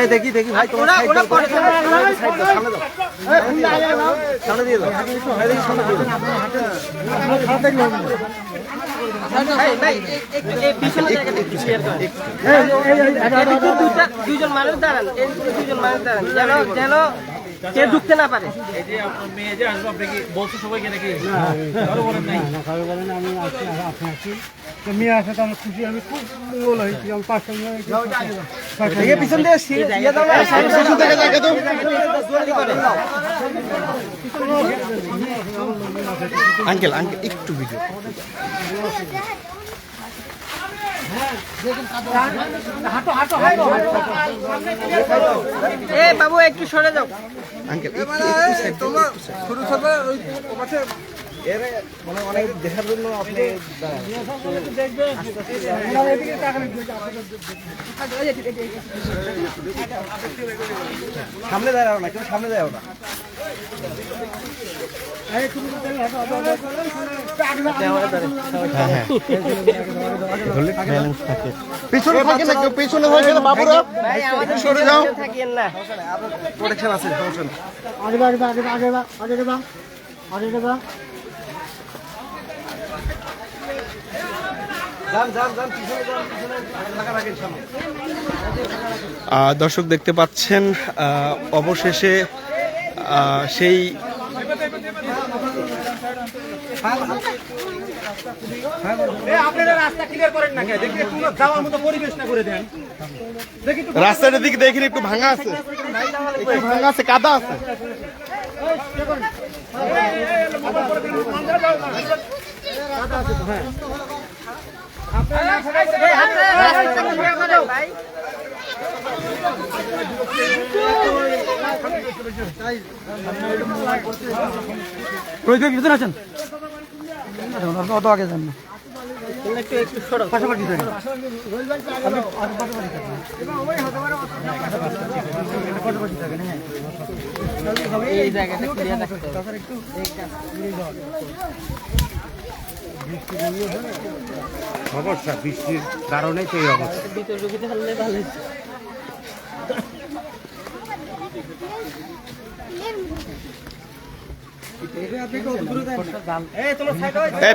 এই দেখি দেখি ভাই তোমার সামনে দিয়ে দাও। সামনে দিয়ে দাও। দুইজন মানুষ দাঁড়ান এদিকে মানুষ দাঁড়ান। যেন যেন কেউ ঢুকতে না পারে। এই যে আপনার মেয়ে যে আসবে আপনি কি বলছো সবাইকে নাকি? কারও বলেন নাই? আমি আসছি আপনি আসছি। মেয়ে আসে তো খুশি আমি খুব মঙ্গল হয়েছি আমি পাঁচটা মেয়ে পিছন আঙ্কেল আঙ্কেল একটু ভিডিও। এ বাবু একটু সরে যাও। আঙ্কেল একটু একটু সাইড তোমরা শুরু করবে ওই পাশে এর মানে অনেক দেখার জন্য আপনি সামনে দাঁড়াও না কেউ সামনে দাঁড়াও না পিছনে থাকে না কেউ পিছনে হয়ে গেলে বাবুরা সরে যাও। পিছনে না প্রোটেকশন আছে সমস্যা আগে আগে আগে আগে আগে আগে বা। যান যান যান পিছনে যান পিছনে টাকা রাখেন সামনে আহ, দর্শক দেখতে পাচ্ছেন আহ, অবশেষে আহ, সেই রাস্তাটার দিকে দেখেন একটু ভাঙা আছে একটু ভাঙা আছে কাদা আছে clear করেন, ভাই অত আগে যান না। পাশাপাশি থাকেন এই সমস্যা বৃষ্টির কারণে তো এই অবস্থা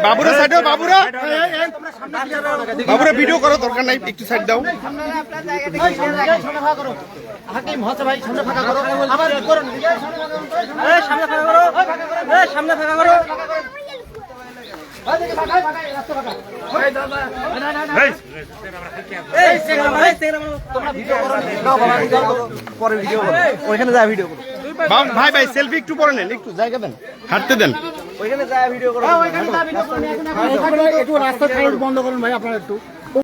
বাবুরা সাইড বাবুরা বাবুরা ভিডিও করো দরকার নাই একটু সাইড দাও আপনারা আপনার জায়গা থেকে clear রাখেন। এই, সামনে ফাঁকা করো এই, সামনে ফাঁকা করো। তোমরা ভিডিও করো পরে ভিডিও করো ওইখানে যা ভিডিও করো ভাই ভাই সেলফি একটু পরে নেন একটু জায়গা দেন হাঁটতে দেন। ওইখানে যা ভিডিও করো। একটু রাস্তা বন্ধ করুন ভাই আপনারা একটু।